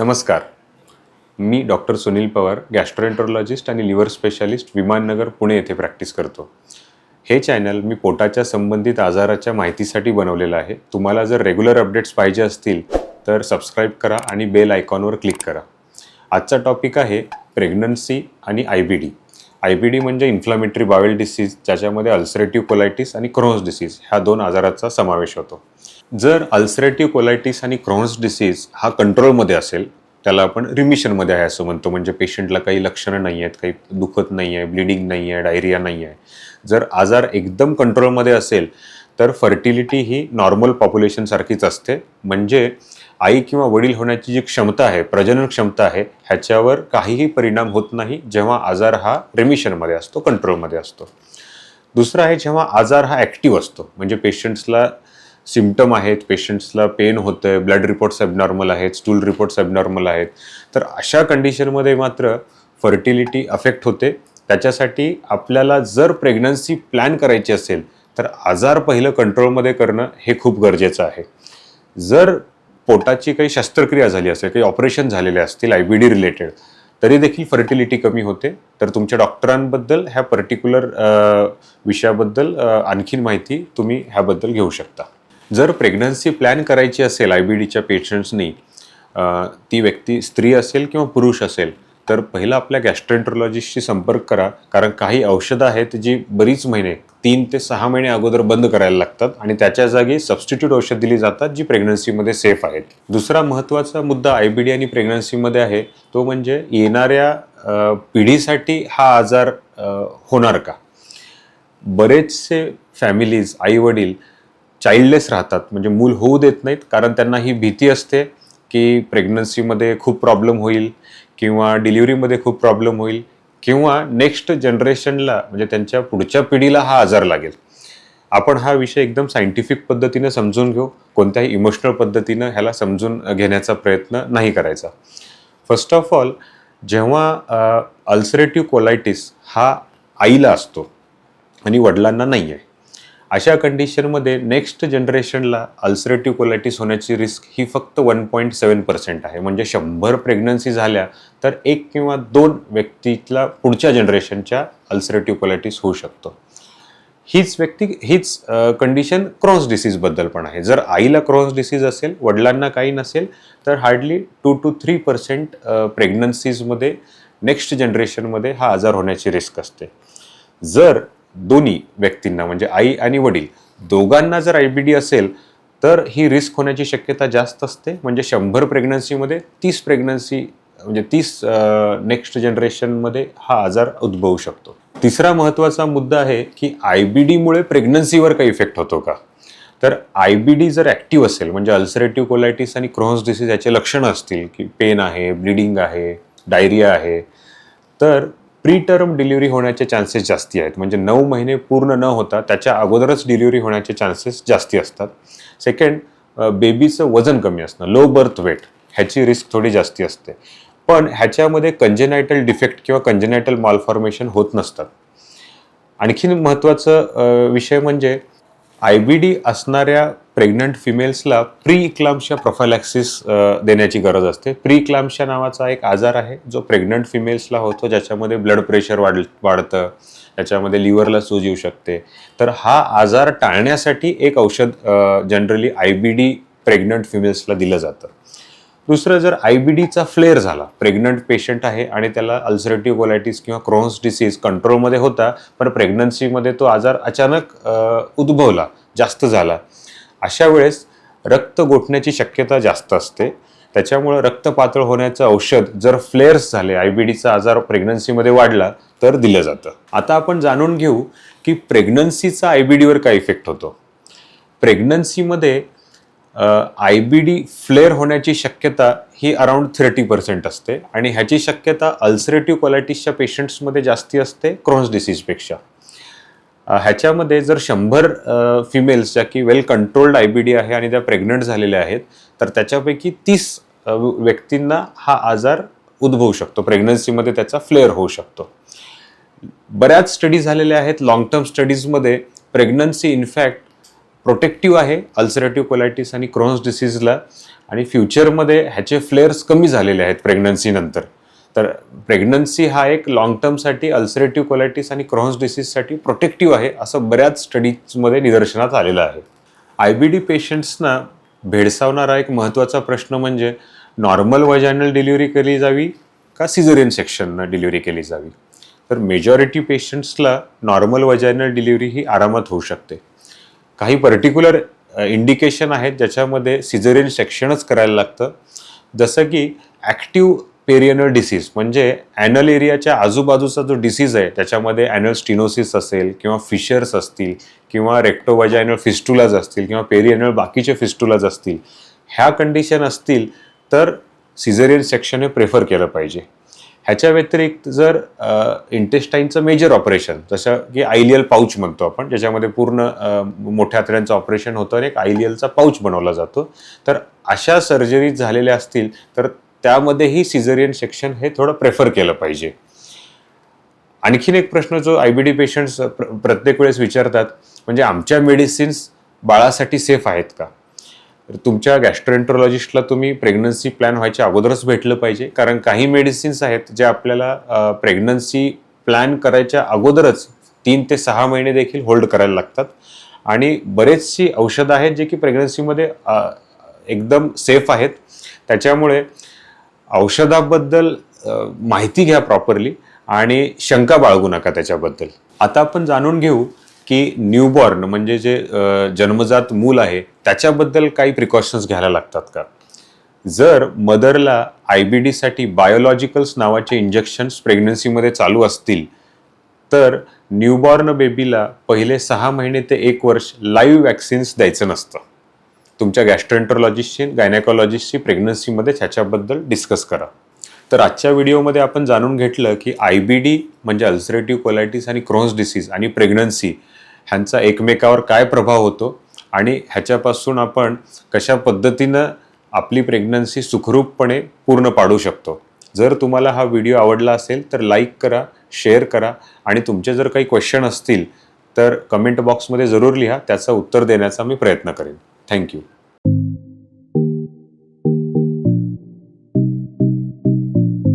नमस्कार. मी doctor Sunil Pawar gastroenterologist आणि लिव्हर स्पेशालिस्ट विमाननगर पुणे येथे प्रॅक्टिस करतो. हे चॅनल मी पोटाच्या संबंधित आजाराच्या माहितीसाठी बनवलेलं आहे. तुम्हाला जर रेग्युलर अपडेट्स पाहिजे असतील तर सबस्क्राईब करा आणि बेल आयकॉनवर क्लिक करा. आजचा टॉपिक आहे प्रेग्नन्सी आणि I B D I B D म्हणजे इन्फ्लामेटरी बावेल डिसीज ज्याच्यामध्ये अल्सरेटिव्ह कोलायटिस आणि क्रोन्स डिसीज ह्या दोन आजाराचा समावेश होतो. जर अल्सरेटिव्ह कोलायटिस आणि क्रोन्स डिसीज हा कंट्रोलमध्ये असेल त्याला आपण रिमिशनमध्ये आहे असं म्हणतो. म्हणजे पेशंटला काही लक्षणं नाही आहेत काही दुखत नाही आहे ब्लिडिंग नाही आहे डायरिया नाही आहे जर आजार एकदम कंट्रोलमध्ये असेल तर फर्टिलिटी ही नॉर्मल पॉप्युलेशनसारखीच असते. म्हणजे आई किंवा वडील होण्याची जी क्षमता आहे प्रजनन क्षमता आहे ह्याच्यावर काहीही परिणाम होत नाही जेव्हा आजार हा रेमिशनमध्ये असतो कंट्रोलमध्ये असतो. दुसरं आहे जेव्हा आजार हा ॲक्टिव्ह असतो म्हणजे पेशंट्सला सिम्पटम आहेत पेशंट्सला पेन होतं आहे ब्लड रिपोर्ट्स ॲबनॉर्मल आहेत स्टूल रिपोर्ट्स ॲबनॉर्मल आहेत. तर अशा कंडिशनमध्ये मात्र फर्टिलिटी अफेक्ट होते. त्याच्यासाठी आपल्याला जर प्रेग्नन्सी प्लॅन करायची असेल तर आजार पहिलं कंट्रोलमध्ये करणं हे खूप गरजेचं आहे. जर पोटाची काही शस्त्रक्रिया झाली असेल काही ऑपरेशन झालेले असतील आय बी डी रिलेटेड तरी देखील फर्टिलिटी कमी होते. तर तुमच्या डॉक्टरांबद्दल ह्या पर्टिक्युलर विषयाबद्दल आणखीन माहिती तुम्ही ह्याबद्दल घेऊ शकता. जर प्रेग्नन्सी प्लॅन करायची असेल आय बी डीच्या पेशंट्सनी ती व्यक्ती स्त्री असेल किंवा पुरुष असेल तर पहिलं आपल्या गॅस्ट्रेंट्रोलॉजिस्टशी संपर्क करा. कारण काही औषधं आहेत जी बरीच महिने तीन ते सहा महिने अगोदर बंद करायला लागतात आणि त्याच्या जागी सबस्टिट्यूट औषध दिली जातात जी प्रेग्नन्सीमध्ये सेफ आहेत. दुसरा महत्त्वाचा मुद्दा आय बी डी आणि प्रेग्नन्सीमध्ये आहे तो म्हणजे येणाऱ्या पिढीसाठी हा आजार होणार का? बरेचसे फॅमिलीज आई वडील चाइल्डलेस राहतात. म्हणजे मूल होऊ देत नाहीत. कारण त्यांना ही भीती असते की प्रेग्नन्सीमध्ये खूप प्रॉब्लेम होईल किंवा डिलिव्हरीमध्ये खूप प्रॉब्लेम होईल किंवा नेक्स्ट जनरेशनला म्हणजे त्यांच्या पुढच्या पिढीला हा आजार लागेल. आपण हा विषय एकदम सायंटिफिक पद्धतीनं समजून घेऊ. कोणत्याही इमोशनल पद्धतीनं ह्याला समजून घेण्याचा प्रयत्न नाही करायचा. फर्स्ट ऑफ ऑल जेव्हा अल्सरेटिव्ह कोलायटिस हा आईला असतो आणि वडिलांना नाही आहे अशा कंडिशनमध्ये नेक्स्ट जनरेशनला अल्सरेटिव्ह कोलायटिस होण्याची रिस्क ही फक्त वन पॉईंट सेवन पर्सेंट आहे. म्हणजे शंभर प्रेग्नन्सी झाल्या तर एक किंवा दोन व्यक्तीला पुढच्या जनरेशनच्या अल्सरेटिव्ह कोलायटिस होऊ शकतो. हीच व्यक्ती हीच कंडिशन क्रॉन्स डिसीजबद्दल पण आहे. जर आईला क्रॉन्स डिसीज असेल वडिलांना काही नसेल तर hardly two two three percent प्रेग्नन्सीजमध्ये next जनरेशनमध्ये हा आजार होण्याची रिस्क असते. जर दोन्ही व्यक्तींना म्हणजे आई आणि वडील दोघांना जर आय बी डी असेल तर ही रिस्क होण्याची शक्यता जास्त असते. म्हणजे शंभर प्रेग्नन्सीमध्ये तीस प्रेग्नन्सी म्हणजे तीस नेक्स्ट जनरेशनमध्ये हा आजार उद्भवू शकतो. तिसरा महत्त्वाचा मुद्दा आहे की आय बी डीमुळे प्रेग्नन्सीवर काही इफेक्ट होतो का? तर आय बी डी जर ॲक्टिव्ह असेल म्हणजे अल्सरेटिव्ह कोलायटिस आणि क्रोन्स डिसीज याचे लक्षणं असतील की पेन आहे ब्लिडिंग आहे डायरिया आहे तर प्री टर्म डिलिव्हरी होण्याचे चान्सेस जास्ती आहेत. म्हणजे नऊ महिने पूर्ण न होता त्याच्या अगोदरच डिलिव्हरी होण्याचे चान्सेस जास्ती असतात. सेकंड बेबीचं वजन कमी असणं लो बर्थ वेट ह्याची रिस्क थोडी जास्ती असते. पण ह्याच्यामध्ये कंजेनायटल डिफेक्ट किंवा कंजेनायटल मालफॉर्मेशन होत नसतात. आणखीन महत्त्वाचं विषय म्हणजे आय बी डी असणाऱ्या प्रेग्नंट फिमेल्सला प्री इक्लाम्शिया प्रोफायलॅक्सिस देण्याची गरज असते. प्री इक्लाम्शिया नावाचा एक आजार आहे जो प्रेग्नंट फिमेल्सला होतो ज्याच्यामध्ये ब्लड प्रेशर वाढ वाढतं त्याच्यामध्ये लिव्हरला सूज येऊ शकते. तर हा आजार टाळण्यासाठी एक औषध generally I B D pregnant फिमेल्सला दिलं जातं. दुसरं जर आय बी डीचा फ्लेअर झाला प्रेग्नंट पेशंट आहे आणि त्याला अल्सरेटिव्ह कोलायटिस किंवा क्रोन्स डिसीज कंट्रोलमध्ये होता पण प्रेग्नन्सीमध्ये तो आजार अचानक उद्भवला जास्त झाला अशा वेळेस रक्त गोठण्याची शक्यता जास्त असते. त्याच्यामुळं रक्त पातळ होण्याचं औषध जर फ्लेअर्स झाले आय बी डीचा आजार प्रेग्नन्सीमध्ये वाढला तर दिलं जातं. आता आपण जाणून घेऊ की प्रेग्नन्सीचा आय बी डीवर काय इफेक्ट होतो. प्रेग्नन्सीमध्ये आय बी डी फ्लेअर होण्याची शक्यता ही अराउंड थर्टी पर्सेंट असते. आणि ह्याची शक्यता अल्सरेटिव्ह क्वालिटीजच्या पेशंट्समध्ये जास्ती असते क्रॉन्स डिसीजपेक्षा ह्याच्यामध्ये जर शंभर फिमेल्स ज्या की well controlled I B D आहे आणि त्या प्रेग्नंट झालेल्या आहेत तर त्याच्यापैकी तीस व्यक्तींना हा आजार उद्भवू शकतो. प्रेग्नन्सीमध्ये त्याचा फ्लेअर होऊ शकतो. बऱ्याच स्टडी झालेल्या आहेत. लॉंग टर्म स्टडीजमध्ये प्रेग्नन्सी इनफॅक्ट प्रोटेक्टिव्ह आहे अल्सरेटिव्ह कोलायटिस आणि क्रॉन्स डिसीजला आणि फ्युचरमध्ये ह्याचे फ्लेअर्स कमी झालेले आहेत प्रेग्नन्सीनंतर तर प्रेग्नन्सी हा एक लॉंग टर्मसाठी अल्सरेटिव्ह कोलायटिस आणि क्रॉन्स डिसीजसाठी प्रोटेक्टिव्ह आहे असं बऱ्याच स्टडीजमध्ये निदर्शनात आलेलं आहे. आय बी डी पेशंट्सना भेडसावणारा एक महत्त्वाचा प्रश्न म्हणजे नॉर्मल वजायनल डिलिव्हरी केली जावी का सिझरियन सेक्शननं डिलिव्हरी केली जावी? तर मेजॉरिटी पेशंट्सला नॉर्मल वजायनल डिलिव्हरी ही आरामात होऊ शकते. काही पर्टिक्युलर इंडिकेशन आहेत ज्याच्यामध्ये सिझरियन सेक्शनच करायला लागतं. जसं की ॲक्टिव्ह पेरियनल डिसीज म्हणजे ॲनल एरियाच्या आजूबाजूचा जो डिसीज आहे त्याच्यामध्ये ॲनल स्टिनोसिस असेल किंवा फिशर्स असतील किंवा रेक्टोवाजायनल फिस्टुलाज असतील किंवा पेरियनल बाकीचे फिस्टुलाज असतील ह्या कंडिशन असतील तर सिझेरियन सेक्शन हे प्रेफर केलं पाहिजे. ह्याच्या व्यतिरिक्त जर इंटेस्टाईनचं मेजर ऑपरेशन जसं की आयलियल पाऊच म्हणतो आपण ज्याच्यामध्ये पूर्ण मोठ्या आतड्यांचं ऑपरेशन होतं आणि एक आयलियलचा पाऊच बनवला जातो तर अशा सर्जरीज झालेल्या असतील तर त्यामध्येही सिझरियन सेक्शन हे थोडं प्रेफर केलं पाहिजे. आणखीन एक प्रश्न जो आय बी डी पेशंट्स प्रत्येक वेळेस विचारतात म्हणजे आमच्या मेडिसिन्स बाळासाठी सेफ आहेत का? तर तुमच्या गॅस्ट्रोएंट्रोलॉजिस्टला तुम्ही प्रेग्नन्सी प्लॅन व्हायच्या अगोदरच भेटलं पाहिजे कारण काही मेडिसिन्स आहेत जे आपल्याला प्रेग्नन्सी प्लॅन करायच्या अगोदरच तीन ते सहा महिने देखील होल्ड करायला लागतात. आणि बरेचशी औषधं आहेत जे की प्रेग्नन्सीमध्ये एकदम सेफ आहेत. त्याच्यामुळे औषधाबद्दल माहिती घ्या प्रॉपरली आणि शंका बाळगू नका त्याच्याबद्दल. आता आपण जाणून घेऊ की न्यूबॉर्न म्हणजे जे जन्मजात मूल आहे त्याच्याबद्दल काही प्रिकॉशन्स घ्यायला लागतात का? जर मदरला आय बी डीसाठी बायोलॉजिकल्स नावाचे इंजेक्शन्स प्रेग्नन्सीमध्ये चालू असतील तर न्यूबॉर्न बेबीला पहिले सहा महिने ते एक वर्ष लाईव्ह वॅक्सिन्स द्यायचं नसतं. तुमच्या गॅस्ट्रोएंट्रोलॉजिस्टशी गायनेकॉलॉजिस्टशी प्रेग्नन्सीमध्ये ह्याच्याबद्दल डिस्कस करा. तर आजच्या व्हिडिओमध्ये आपण जाणून घेतलं की आय बी डी म्हणजे अल्सरेटिव्ह कोलायटिस आणि क्रॉन्स डिसीज आणि प्रेग्नन्सी ह्यांचा एकमेकावर काय प्रभाव होतो आणि ह्याच्यापासून आपण कशा पद्धतीनं आपली प्रेग्नन्सी सुखरूपपणे पूर्ण पाडू शकतो. जर तुम्हाला हा व्हिडिओ आवडला असेल तर लाईक करा शेअर करा आणि तुमचे जर काही क्वेश्चन असतील तर कमेंट बॉक्समध्ये जरूर लिहा त्याचं उत्तर देण्याचा मी प्रयत्न करेन. Thank you.